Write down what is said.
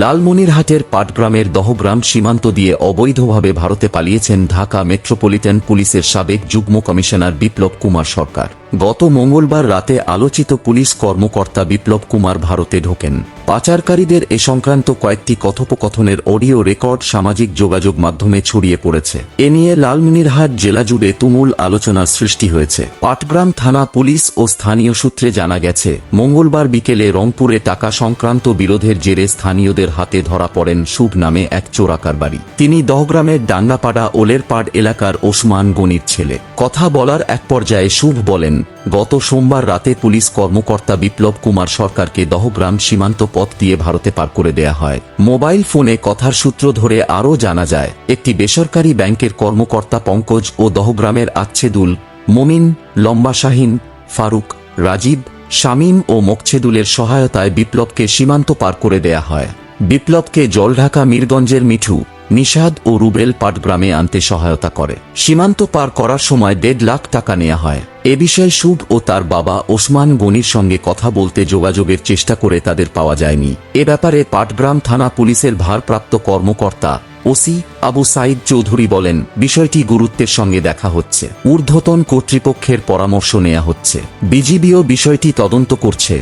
লালমনিরহাটের পাটগ্রামের দহগ্রাম সীমান্ত দিয়ে অবৈধভাবে ভারতে পালিয়েছেন ঢাকা মেট্রোপলিটন পুলিশের সাবেক যুগ্ম কমিশনার বিপ্লব কুমার সরকার। গত মঙ্গলবার রাতে আলোচিত পুলিশ কর্মকর্তা বিপ্লব কুমার ভারতে ঢোকেন। পাচারকারীদের এ সংক্রান্ত কয়েকটি কথোপকথনের অডিও রেকর্ড সামাজিক যোগাযোগ মাধ্যমে ছড়িয়ে পড়েছে। এ নিয়ে লালমনিরহাট জেলা জুড়ে তুমুল আলোচনার সৃষ্টি হয়েছে। পাটগ্রাম থানা পুলিশ ও স্থানীয় সূত্রে জানা গেছে, মঙ্গলবার বিকেলে রংপুরে টাকা সংক্রান্ত বিরোধের জেরে স্থানীয়দের হাতে ধরা পড়েন শুভ নামে এক চোরাকার বাড়ি। তিনি দহগ্রামের ডাঙ্গাপাড়া ওলেরপাড় এলাকার ওসমান গনির ছেলে। কথা বলার এক পর্যায়ে শুভ বলেন গত সোমবার রাতে পুলিশ কর্মকর্তা বিপ্লব কুমার সরকারকে দহগ্রাম সীমান্ত পথ দিয়ে ভারতে পার করে দেয়া হয়। মোবাইল ফোনে কথার সূত্র ধরে আরও জানা যায়, একটি বেসরকারি ব্যাংকের কর্মকর্তা পঙ্কজ ও দহগ্রামের আচ্ছেদুল, মমিন, লম্বা শাহিন, ফারুক, রাজীব, শামীম ও মোকছেদুলের সহায়তায় বিপ্লবকে সীমান্ত পার করে দেয়া হয়। বিপ্লবকে জলঢাকা মিরগঞ্জের মিঠু নিষাদ ও রুবেল পাটগ্রামে আনতে সহায়তা করে। সীমান্ত পার করার সময় দেড় লাখ টাকা নেওয়া হয়। এ বিষয়ে শুভ ও তার বাবা ওসমান গনির সঙ্গে কথা বলতে যোগাযোগের চেষ্টা করে তাদের পাওয়া যায়নি। এ ব্যাপারে পাটগ্রাম থানা পুলিশের ভারপ্রাপ্ত কর্মকর্তা ওসি আবু সাইদ চৌধুরী বলেন, বিষয়টি গুরুত্বের সঙ্গে দেখা হচ্ছে। ঊর্ধ্বতন কর্তৃপক্ষের পরামর্শ নেওয়া হচ্ছে। বিজিবিও বিষয়টি তদন্ত করছে।